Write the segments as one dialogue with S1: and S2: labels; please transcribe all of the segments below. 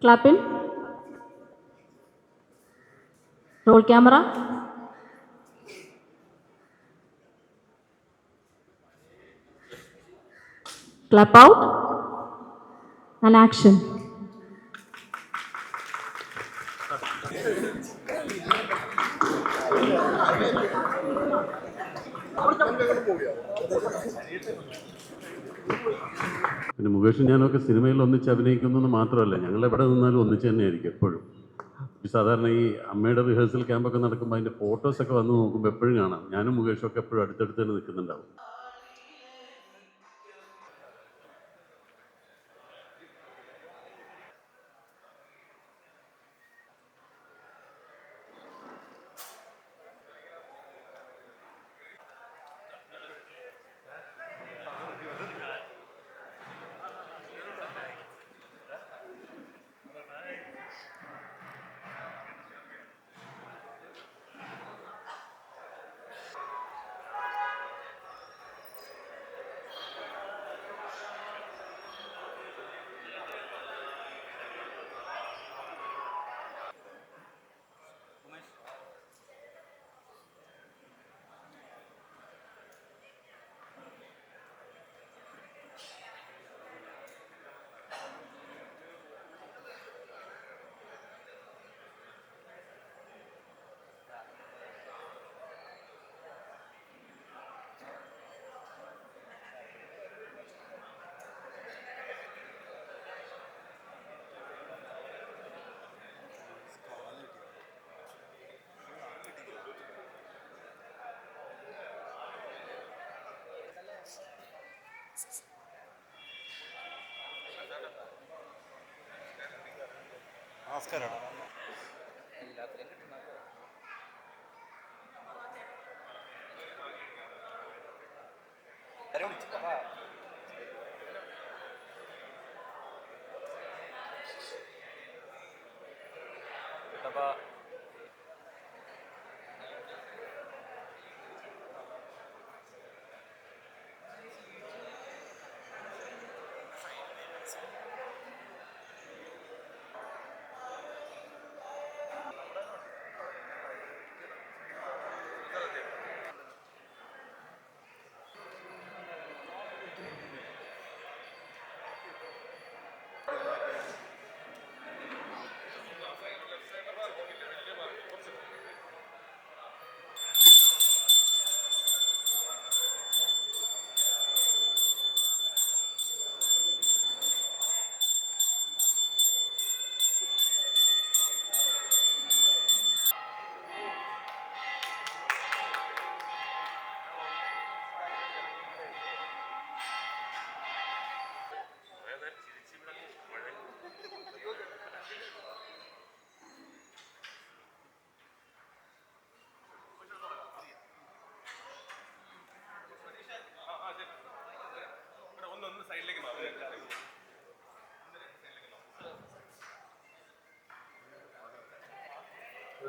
S1: Clap in. Roll camera. Clap out. And action.
S2: ഒന്നിച്ച് അഭിനയിക്കുന്നു മാത്രമല്ല ഞങ്ങൾ എവിടെ നിന്നാലും ഒന്നിച്ച് തന്നെയായിരിക്കും എപ്പോഴും. ഈ സാധാരണ ഈ അമ്മയുടെ റിഹേഴ്സൽ ക്യാമ്പൊക്കെ നടക്കുമ്പോൾ അതിന്റെ ഫോട്ടോസൊക്കെ വന്ന് നോക്കുമ്പോൾ എപ്പോഴും കാണാം. ഞാനും മുകേഷും ഒക്കെ എപ്പോഴും അടുത്തടുത്ത് തന്നെ നിൽക്കുന്നുണ്ടാവും.
S3: നമസ്കാരം.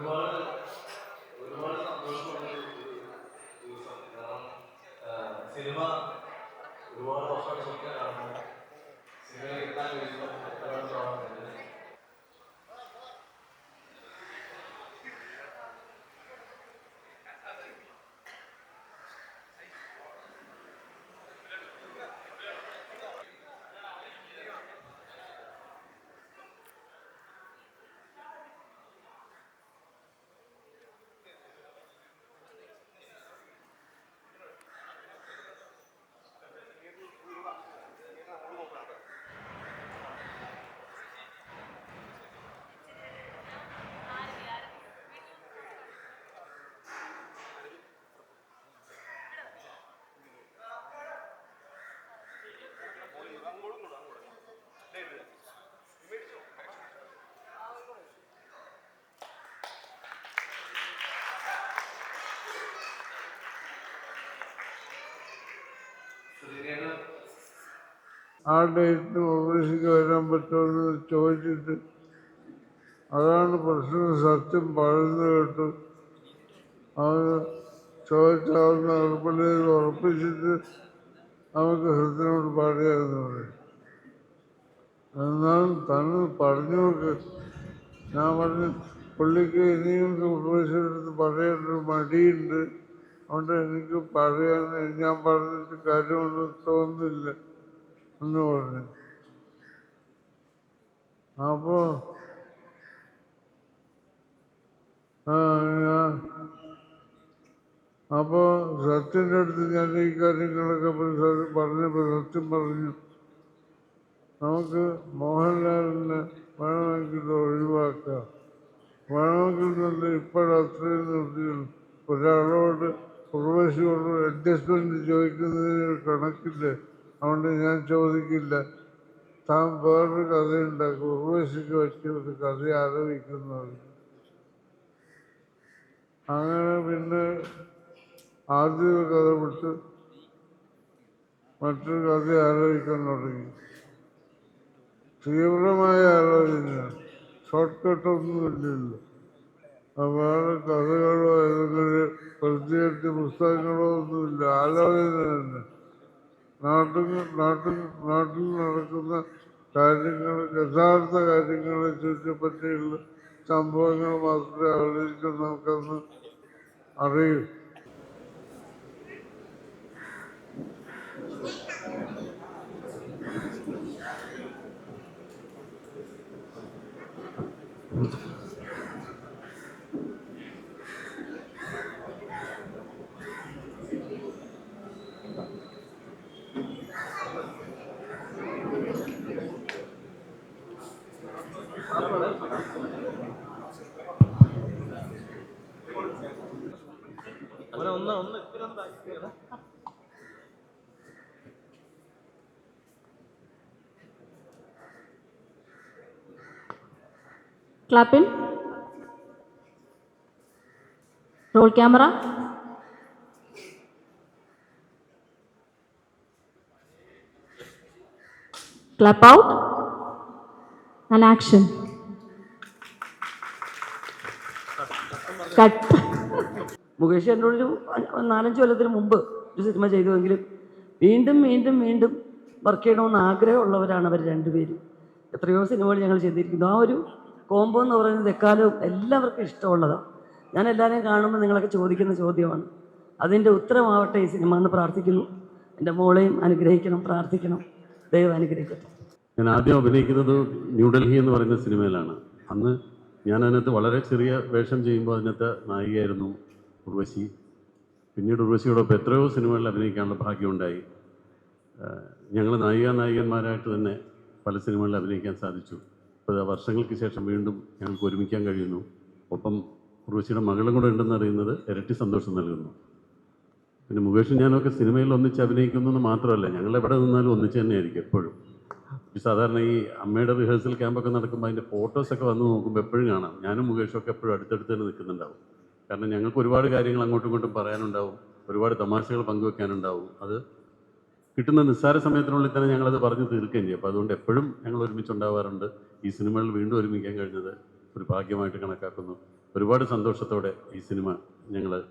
S4: ഒരുപാട് ഒരുപാട് സന്തോഷമുള്ള ദിവസം. കാരണം സിനിമ ഒരുപാട് വർഷമായിട്ട് സ്വപ്നം കാണുന്നു. സിനിമ എത്താൻ കഴിയുമ്പോൾ
S5: ആ ഡേറ്റിന് ഓഫീസിലേക്ക് വരാൻ പറ്റുമെന്ന് ചോദിച്ചിട്ട് അതാണ് പ്രശ്നം സത്യം പറയുന്നത് കേട്ടു. അവന് ചോദിച്ചാവുന്ന ഉറപ്പിൽ ഉറപ്പിച്ചിട്ട് നമുക്ക് സത്യനോട് പറയാമെന്ന് പറയും. എന്നാലും തന്നെ പറഞ്ഞു ഞാൻ പറഞ്ഞു പുള്ളിക്ക് ഇനിയും ഉപദേശമെടുത്ത് ഒരു മടിയുണ്ട്. അതുകൊണ്ട് എനിക്ക് പറയാൻ ഞാൻ പറഞ്ഞിട്ട് കാര്യമൊന്നും തോന്നുന്നില്ല. എന്ന് പറഞ്ഞു അപ്പോൾ അപ്പോൾ സത്യന്റെ അടുത്ത് ഞാൻ ഈ കാര്യങ്ങളൊക്കെ പറഞ്ഞപ്പോൾ സത്യം പറഞ്ഞു. നമുക്ക് മോഹൻലാലിനെ വേണമെങ്കിൽ ഒഴിവാക്കാം. വേണമെങ്കിൽ നല്ല ഇപ്പോഴത്രയും നിർത്തി ഒരാളോട് പ്രവേശിയോട് അഡ്ജസ്റ്റ്മെന്റ് ചോദിക്കുന്നതിന് കണക്കില്ലേ? ചോദിക്കില്ല താൻ വേറൊരു കഥയുണ്ടാക്കും ഉർവശിക്ക് വെച്ച് ഒരു കഥ ആലോചിക്കുന്നത്. അങ്ങനെ പിന്നെ ആദ്യ ഒരു കഥ വിട്ട് മറ്റൊരു കഥ ആലോചിക്കാൻ തുടങ്ങി. തീവ്രമായ ആലോചന. ഷോർട്ട് കട്ടൊന്നും ഇല്ലല്ലോ. ആ വേറെ കഥകളോ ഏതെങ്കിലും പ്രത്യേകിച്ച് പുസ്തകങ്ങളോ ഒന്നുമില്ല ആലോചന തന്നെ. നാട്ടിൽ നാട്ടിൽ നാട്ടിൽ നടക്കുന്ന കാര്യങ്ങൾ യഥാർത്ഥ കാര്യങ്ങളെ ചുറ്റിപ്പറ്റിയുള്ള സംഭവങ്ങൾ മാത്രമേ ആലോചിക്കാൻ നമുക്കന്ന് അറിയൂ.
S6: അങ്ങനെ
S1: Clap roll camera clap out and action cut.
S7: Mukesh എന്നോടൊരു ഒരു നാലഞ്ച് കൊല്ലത്തിന് മുമ്പ് ഒരു സിനിമ ചെയ്തുവെങ്കിലും വീണ്ടും വീണ്ടും വീണ്ടും വർക്ക് ചെയ്യണമെന്ന് ആഗ്രഹമുള്ളവരാണ് അവർ രണ്ടുപേരും. എത്രയോ സിനിമകൾ ഞങ്ങൾ ചെയ്തിരിക്കുന്നു. ആ ഒരു കോംബോ എന്ന് പറയുന്നത് എക്കാലവും എല്ലാവർക്കും ഇഷ്ടമുള്ളതാണ് ഞാൻ എല്ലാവരെയും കാണുമ്പോൾ നിങ്ങളൊക്കെ ചോദിക്കുന്ന ചോദ്യമാണ്. അതിന്റെ ഉത്തരമാവട്ടെ ഈ സിനിമ എന്ന് പ്രാർത്ഥിക്കുന്നു. എന്റെ മോളെയും അനുഗ്രഹിക്കണം പ്രാർത്ഥിക്കണം. ദൈവം അനുഗ്രഹിക്കട്ടെ.
S2: ഞാൻ ആദ്യം അഭിനയിക്കുന്നത് ന്യൂഡൽഹി എന്ന് പറയുന്ന സിനിമയിലാണ്. അന്ന് ഞാൻ അതിനകത്ത് വളരെ ചെറിയ വേഷം ചെയ്യുമ്പോൾ അതിനകത്ത് നായികയായിരുന്നു ഉർവശി. പിന്നീട് ഉർവശിയോടൊപ്പം എത്രയോ സിനിമകളിൽ അഭിനയിക്കാനുള്ള ഭാഗ്യമുണ്ടായി. ഞങ്ങൾ നായിക നായകന്മാരായിട്ട് തന്നെ പല സിനിമകളിൽ അഭിനയിക്കാൻ സാധിച്ചു. ഇപ്പോൾ വർഷങ്ങൾക്ക് ശേഷം വീണ്ടും ഞങ്ങൾക്ക് ഒരുമിക്കാൻ കഴിയുന്നു. ഒപ്പം ഉർവശിയുടെ മകളും കൂടെ ഉണ്ടെന്ന് അറിയുന്നത് ഇരട്ടി സന്തോഷം നൽകുന്നു. പിന്നെ മുകേഷും ഞാനൊക്കെ സിനിമയിൽ ഒന്നിച്ച് അഭിനയിക്കുന്നു എന്ന് മാത്രമല്ല ഞങ്ങൾ എവിടെ നിന്നാലും ഒന്നിച്ച് തന്നെയായിരിക്കും എപ്പോഴും. സാധാരണ ഈ അമ്മയുടെ റിഹേഴ്സൽ ക്യാമ്പൊക്കെ നടക്കുമ്പോൾ അതിന്റെ ഫോട്ടോസൊക്കെ വന്ന് നോക്കുമ്പോൾ എപ്പോഴും കാണാം. ഞാനും മുകേഷും ഒക്കെ എപ്പോഴും അടുത്തടുത്ത് തന്നെ നിൽക്കുന്നുണ്ടാവും. കാരണം ഞങ്ങൾക്ക് ഒരുപാട് കാര്യങ്ങൾ അങ്ങോട്ടും ഇങ്ങോട്ടും പറയാനുണ്ടാവും. ഒരുപാട് തമാശകൾ പങ്കുവെക്കാനുണ്ടാവും. അത് കിട്ടുന്ന നിസ്സാര സമയത്തിനുള്ളിൽ തന്നെ ഞങ്ങളത് പറഞ്ഞ് തീർക്കുകയും ചെയ്യും. അപ്പോൾ അതുകൊണ്ട് എപ്പോഴും ഞങ്ങൾ ഒരുമിച്ചുണ്ടാവാറുണ്ട്. ഈ സിനിമകൾ വീണ്ടും ഒരുമിക്കാൻ കഴിഞ്ഞത് ഒരു ഭാഗ്യമായിട്ട് കണക്കാക്കുന്നു. ഒരുപാട് സന്തോഷത്തോടെ ഈ സിനിമ ഞങ്ങൾ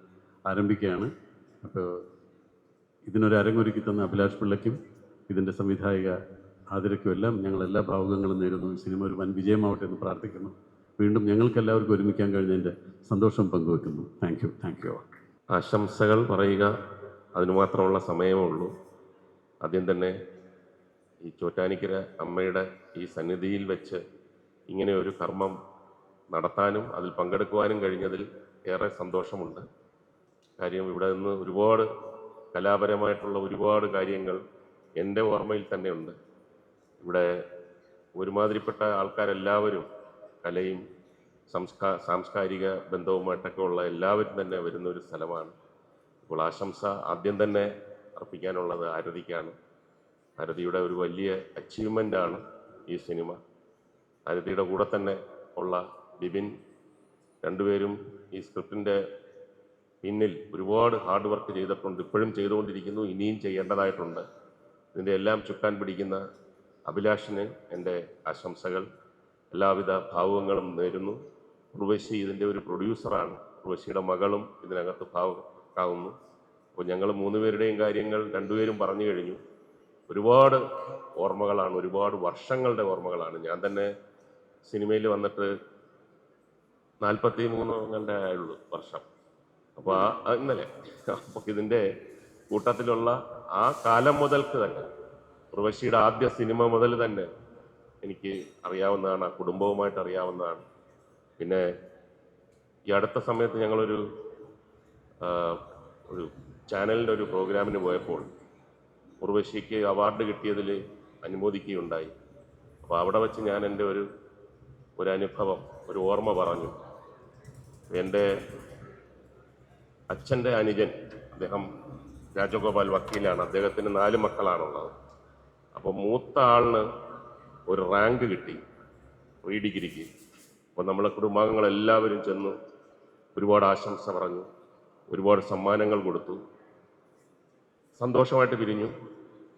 S2: ആരംഭിക്കുകയാണ്. അപ്പോൾ ഇതിനൊരു അരങ്ങൊരുക്കി തന്ന അഭിലാഷ് പിള്ളയ്ക്കും ഇതിന്റെ സംവിധായിക ആതിരയ്ക്കും എല്ലാം ഞങ്ങൾ എല്ലാ ഭാവുകങ്ങളും നേരുന്നു. ഈ സിനിമ ഒരു വൻ വിജയമാവട്ടെ എന്ന് പ്രാർത്ഥിക്കുന്നു. വീണ്ടും ഞങ്ങൾക്ക് എല്ലാവർക്കും ഒരുമിക്കാൻ കഴിഞ്ഞതിന്റെ സന്തോഷം പങ്കുവെക്കുന്നു. താങ്ക് യു താങ്ക് യു
S3: ആശംസകൾ പറയുക. അതിന് മാത്രമുള്ള സമയമേ ഉള്ളൂ. ആദ്യം തന്നെ ഈ ചോറ്റാനിക്കര അമ്മയുടെ ഈ സന്നിധിയിൽ വെച്ച് ഇങ്ങനെ ഒരു കർമ്മം നടത്താനും അതിൽ പങ്കെടുക്കുവാനും കഴിഞ്ഞതിൽ ഏറെ സന്തോഷമുണ്ട്. കാര്യം ഇവിടെ നിന്ന് ഒരുപാട് കലാപരമായിട്ടുള്ള ഒരുപാട് കാര്യങ്ങൾ എന്റെ ഓർമ്മയിൽ തന്നെയുണ്ട്. ഇവിടെ ഒരുമാതിരിപ്പെട്ട ആൾക്കാരെല്ലാവരും കലയും സംസ്കാ സാംസ്കാരിക ബന്ധവുമായിട്ടൊക്കെ ഉള്ള എല്ലാവരും തന്നെ വരുന്ന ഒരു സ്ഥലമാണ്. അപ്പോൾ ആശംസ ആദ്യം തന്നെ അർപ്പിക്കാനുള്ളത് ആരതിക്കാണ്. ആരതിയുടെ ഒരു വലിയ അച്ചീവ്മെന്റാണ് ഈ സിനിമ ആരതിയുടെ കൂടെ തന്നെ ഉള്ള ബിബിൻ രണ്ടുപേരും ഈ സ്ക്രിപ്റ്റിന്റെ പിന്നിൽ ഒരുപാട് ഹാർഡ് വർക്ക് ചെയ്തിട്ടുണ്ട് ഇപ്പോഴും ചെയ്തുകൊണ്ടിരിക്കുന്നു ഇനിയും ചെയ്യേണ്ടതായിട്ടുണ്ട്. ഇതിന്റെ എല്ലാം ചുക്കാൻ പിടിക്കുന്ന അഭിലാഷിന് എന്റെ ആശംസകൾ. എല്ലാവിധ ഭാവുകങ്ങളും നേരുന്നു. ഉർവശി ഇതിന്റെ ഒരു പ്രൊഡ്യൂസറാണ് ഉർവശിയുടെ മകളും ഇതിനകത്ത് ഭാവ കണക്കാവുന്നു അപ്പോൾ ഞങ്ങൾ മൂന്ന് പേരുടെയും കാര്യങ്ങൾ രണ്ടുപേരും പറഞ്ഞു കഴിഞ്ഞു. ഒരുപാട് ഓർമ്മകളാണ് ഒരുപാട് വർഷങ്ങളുടെ ഓർമ്മകളാണ്. ഞാൻ തന്നെ സിനിമയിൽ വന്നിട്ട് നാൽപ്പത്തി മൂന്ന് ആയുള്ളൂ വർഷം. അപ്പോൾ ആ ഇന്നലെ. അപ്പോൾ ഇതിന്റെ കൂട്ടത്തിലുള്ള ആ കാലം മുതൽക്ക് തന്നെ ഉർവശിയുടെ ആദ്യ സിനിമ മുതൽ തന്നെ എനിക്ക് അറിയാവുന്നതാണ് ആ കുടുംബവുമായിട്ട് അറിയാവുന്നതാണ്. പിന്നെ ഈ അടുത്ത സമയത്ത് ഞങ്ങളൊരു ഒരു ചാനലിന്റെ ഒരു പ്രോഗ്രാമിന് പോയപ്പോൾ ഉർവശിക്ക് അവാർഡ് കിട്ടിയതിൽ അനുമോദിക്കുകയുണ്ടായി. അപ്പോൾ അവിടെ വെച്ച് ഞാൻ എന്റെ ഒരു ഒരു അനുഭവം ഒരു ഓർമ്മ പറഞ്ഞു. എന്റെ അച്ഛന്റെ അനുജൻ അദ്ദേഹം രാജഗോപാൽ വക്കീലാണ്. അദ്ദേഹത്തിന് നാല് മക്കളാണുള്ളത്. അപ്പോൾ മൂത്ത ആളിന് ഒരു റാങ്ക് കിട്ടി പ്രീ ഡിഗ്രിക്ക്. അപ്പോൾ നമ്മളെ കുടുംബാംഗങ്ങളെല്ലാവരും ചെന്ന് ഒരുപാട് ആശംസ പറഞ്ഞു ഒരുപാട് സമ്മാനങ്ങൾ കൊടുത്തു. സന്തോഷമായിട്ട് പിരിഞ്ഞു.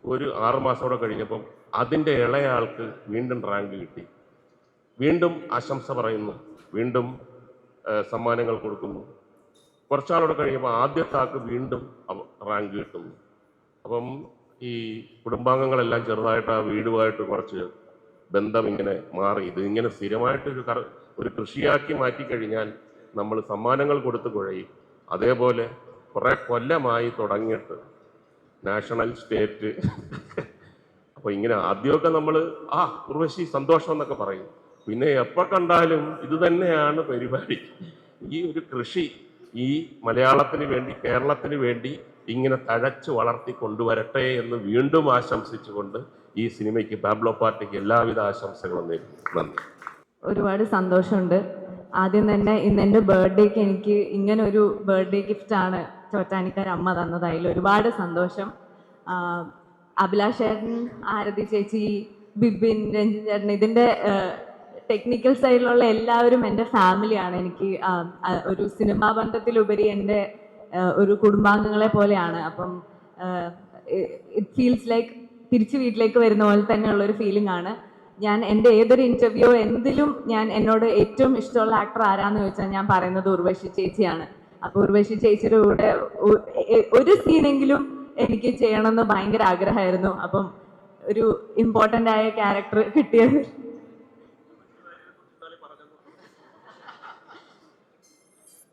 S3: ഒരു ആറ് മാസത്തോടെ കഴിഞ്ഞപ്പം അതിന്റെ ഇളയാൾക്ക് വീണ്ടും റാങ്ക് കിട്ടി. വീണ്ടും ആശംസ പറയുന്നു. വീണ്ടും സമ്മാനങ്ങൾ കൊടുക്കുന്നു. കുറച്ചാളോടെ കഴിയുമ്പോൾ ആദ്യത്തെ ആൾക്ക് വീണ്ടും റാങ്ക് കിട്ടുന്നു. അപ്പം ഈ കുടുംബാംഗങ്ങളെല്ലാം ചെറുതായിട്ട് ആ വീടുമായിട്ട് കുറച്ച് ബന്ധം ഇങ്ങനെ മാറി. ഇത് ഇങ്ങനെ സ്ഥിരമായിട്ട് ഒരു കർ ഒരു കൃഷിയാക്കി മാറ്റിക്കഴിഞ്ഞാൽ നമ്മൾ സമ്മാനങ്ങൾ കൊടുത്ത് കുഴയും. അതേപോലെ കുറേ കൊല്ലമായി തുടങ്ങിയിട്ട് നാഷണൽ സ്റ്റേറ്റ്. അപ്പോൾ ഇങ്ങനെ ആദ്യമൊക്കെ നമ്മൾ ആ ഉർവശി സന്തോഷം എന്നൊക്കെ പറയും. പിന്നെ എപ്പോൾ കണ്ടാലും ഇത് തന്നെയാണ് പരിപാടി. ഈ ഒരു കൃഷി ഈ മലയാളത്തിന് വേണ്ടി കേരളത്തിന് വേണ്ടി ഇങ്ങനെ തഴച്ചു വളർത്തി കൊണ്ടുവരട്ടെ എന്ന് വീണ്ടും ആശംസിച്ചുകൊണ്ട് ഈ സിനിമയ്ക്ക് പാബ്ലോ പാർട്ടിക്ക് എല്ലാവിധ ആശംസകളും നേരുന്നു. നന്ദി.
S8: ഒരുപാട് സന്തോഷമുണ്ട്. ആദ്യം തന്നെ ഇന്ന് എന്റെ ബർത്ത്ഡേക്ക് എനിക്ക് ഇങ്ങനെ ഒരു ബർത്ത്ഡേ ഗിഫ്റ്റാണ് ചോറ്റാനിക്കാർ അമ്മ തന്നതായി ഒരുപാട് സന്തോഷം. അഭിലാഷേട്ടൻ ആരതി ചേച്ചി ബിബിൻ രഞ്ജിൻ ചേട്ടൻ ഇതിന്റെ ടെക്നിക്കൽ സൈഡിലുള്ള എല്ലാവരും എന്റെ ഫാമിലിയാണ് എനിക്ക് ഒരു സിനിമാ ബന്ധത്തിലുപരി എന്റെ ഒരു കുടുംബാംഗങ്ങളെ പോലെയാണ്. അപ്പം ഇറ്റ് ഫീൽസ് ലൈക്ക് തിരിച്ച് വീട്ടിലേക്ക് വരുന്ന പോലെ തന്നെയുള്ള ഒരു ഫീലിംഗ് ആണ്. ഞാൻ എന്റെ ഏതൊരു ഇന്റർവ്യൂ എന്തിലും ഞാൻ എന്നോട് ഏറ്റവും ഇഷ്ടമുള്ള ആക്ടർ ആരാന്ന് ചോദിച്ചാൽ ഞാൻ പറയുന്നത് ഉർവശി ചേച്ചിയാണ്. അപ്പോൾ ഉർവശി ചേച്ചിയുടെ കൂടെ ഒരു സീനെങ്കിലും എനിക്ക് ചെയ്യണമെന്ന് ഭയങ്കര ആഗ്രഹമായിരുന്നു. അപ്പം ഒരു ഇമ്പോർട്ടന്റ് ആയ ക്യാരക്ടർ കിട്ടിയത്.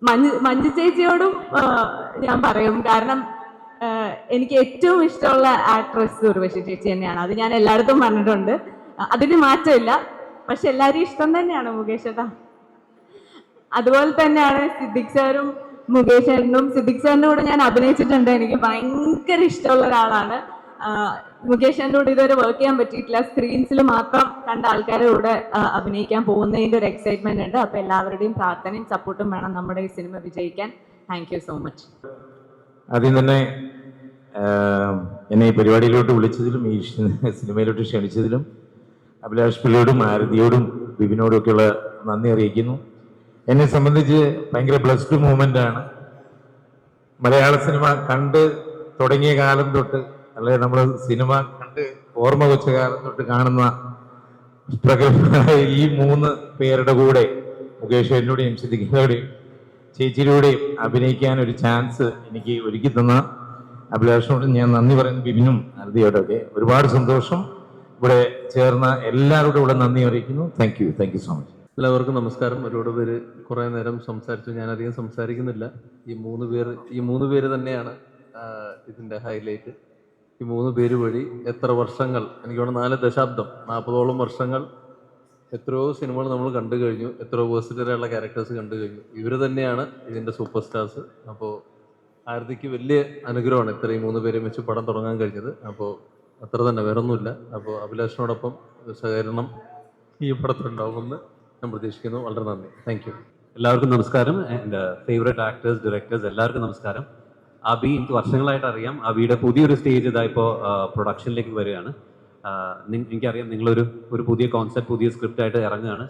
S8: മഞ്ജു മഞ്ജു ചേച്ചിയോടും ഞാൻ പറയും. കാരണം എനിക്ക് ഏറ്റവും ഇഷ്ടമുള്ള ആക്ട്രസ് ഉർവശി ചേച്ചി തന്നെയാണ്. അത് ഞാൻ എല്ലായിടത്തും പറഞ്ഞിട്ടുണ്ട്. അതിന് മാറ്റമില്ല. പക്ഷെ എല്ലാവരും ഇഷ്ടം തന്നെയാണ് മുകേഷ് അതുപോലെ തന്നെയാണ് സിദ്ദിഖ് സാറും മുകേഷ് ചേട്ടനും സിദ്ദിഖ് കൂടെ ഞാൻ അഭിനയിച്ചിട്ടുണ്ട്. എനിക്ക് ഭയങ്കര ഇഷ്ടമുള്ള ഒരാളാണ്. മുകേഷ് കൂടെ ഇതുവരെ വർക്ക് ചെയ്യാൻ പറ്റിയിട്ടില്ല. സ്ക്രീൻസിൽ മാത്രം കണ്ട ആൾക്കാരുടെ കൂടെ അഭിനയിക്കാൻ പോകുന്നതിന്റെ ഒരു എക്സൈറ്റ്മെന്റ് ഉണ്ട്. അപ്പൊ എല്ലാവരുടെയും പ്രാർത്ഥനയും സപ്പോർട്ടും വേണം നമ്മുടെ ഈ സിനിമ വിജയിക്കാൻ. താങ്ക് യു സോ മച്ച്
S9: ആദ്യം തന്നെ എന്നെ ഈ പരിപാടിയിലോട്ട് വിളിച്ചതിലും ഈ സിനിമയിലോട്ട് ക്ഷണിച്ചതിലും അഭിലാഷ് പിള്ളയോടും ആരതിയോടും ബിബിനോടും ഒക്കെയുള്ള നന്ദി അറിയിക്കുന്നു. എന്നെ സംബന്ധിച്ച് ഭയങ്കര ബ്ലസ്ഡ് മൂമെന്റ് ആണ്. മലയാള സിനിമ കണ്ട് തുടങ്ങിയ കാലം തൊട്ട് അല്ലെങ്കിൽ നമ്മൾ സിനിമ കണ്ട് ഓർമ്മ വെച്ച കാലം തൊട്ട് കാണുന്ന പ്രഗത്ഭരായ ഈ മൂന്ന് പേരുടെ കൂടെ മുകേഷ് എന്നോടെയും സിദ്ദിഖിനോടെയും ചേച്ചിയിലൂടെയും അഭിനയിക്കാൻ ഒരു ചാൻസ് എനിക്ക് ഒരുക്കി തന്ന അഭിലാഷനോട് ഞാൻ നന്ദി പറയുന്നു. ബിബിനും അർദിയോടൊക്കെ ഒരുപാട് സന്തോഷം. ഇവിടെ ചേർന്ന എല്ലാവരോടും ഇവിടെ നന്ദി അറിയിക്കുന്നു. Thank you thank you so much
S4: എല്ലാവർക്കും നമസ്കാരം. ഒരുപാട് പേര് കുറേ നേരം സംസാരിച്ചു. ഞാൻ അധികം സംസാരിക്കുന്നില്ല. ഈ മൂന്ന് പേര് ഈ മൂന്ന് പേര് തന്നെയാണ് ഇതിന്റെ ഹൈലൈറ്റ് ഈ മൂന്ന് പേര് വഴി എത്ര വർഷങ്ങൾ എനിക്ക് നാല് ദശാബ്ദം നാൽപ്പതോളം വർഷങ്ങൾ എത്രയോ സിനിമകൾ നമ്മൾ കണ്ടു കഴിഞ്ഞു. എത്രയോ വേഴ്സിറ്ററായുള്ള ക്യാരക്ടേഴ്സ് കണ്ടു കഴിഞ്ഞു. ഇവർ തന്നെയാണ് ഇതിന്റെ സൂപ്പർ സ്റ്റാർസ് അപ്പോൾ ആരതിക്ക് വലിയ അനുഗ്രഹമാണ് ഇത്രയും മൂന്ന് പേരെയും വെച്ച് പടം തുടങ്ങാൻ കഴിഞ്ഞത്. അപ്പോൾ അത്ര തന്നെ വേറൊന്നുമില്ല. അപ്പോൾ അഭിലാഷിനോടൊപ്പം സഹകരണം ഈ പടത്തിലുണ്ടാവുമെന്ന് ഞാൻ പ്രതീക്ഷിക്കുന്നു. വളരെ നന്ദി. താങ്ക് യു
S10: എല്ലാവർക്കും നമസ്കാരം. എന്റെ ഫേവറേറ്റ് ആക്ടേഴ്സ് ഡയറക്ടേഴ്സ് എല്ലാവർക്കും നമസ്കാരം. അബി എനിക്ക് വർഷങ്ങളായിട്ട് അറിയാം. അബിയുടെ പുതിയൊരു സ്റ്റേജ് ഇതാ ഇപ്പോൾ പ്രൊഡക്ഷനിലേക്ക് വരികയാണ്. എനിക്കറിയാം നിങ്ങളൊരു ഒരു പുതിയ കോൺസെപ്റ്റ് പുതിയ സ്ക്രിപ്റ്റ് ആയിട്ട് ഇറങ്ങുകയാണ്.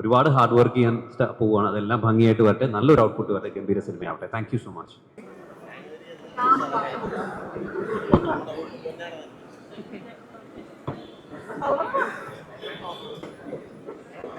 S10: ഒരുപാട് ഹാർഡ് വർക്ക് ചെയ്യാൻ പോവുകയാണ്. അതെല്ലാം ഭംഗിയായിട്ട് വരട്ടെ. നല്ലൊരു ഔട്ട്പുട്ട് വരട്ടെ. ഗംഭീര സിനിമയാവട്ടെ താങ്ക് യു സോ മച്ച്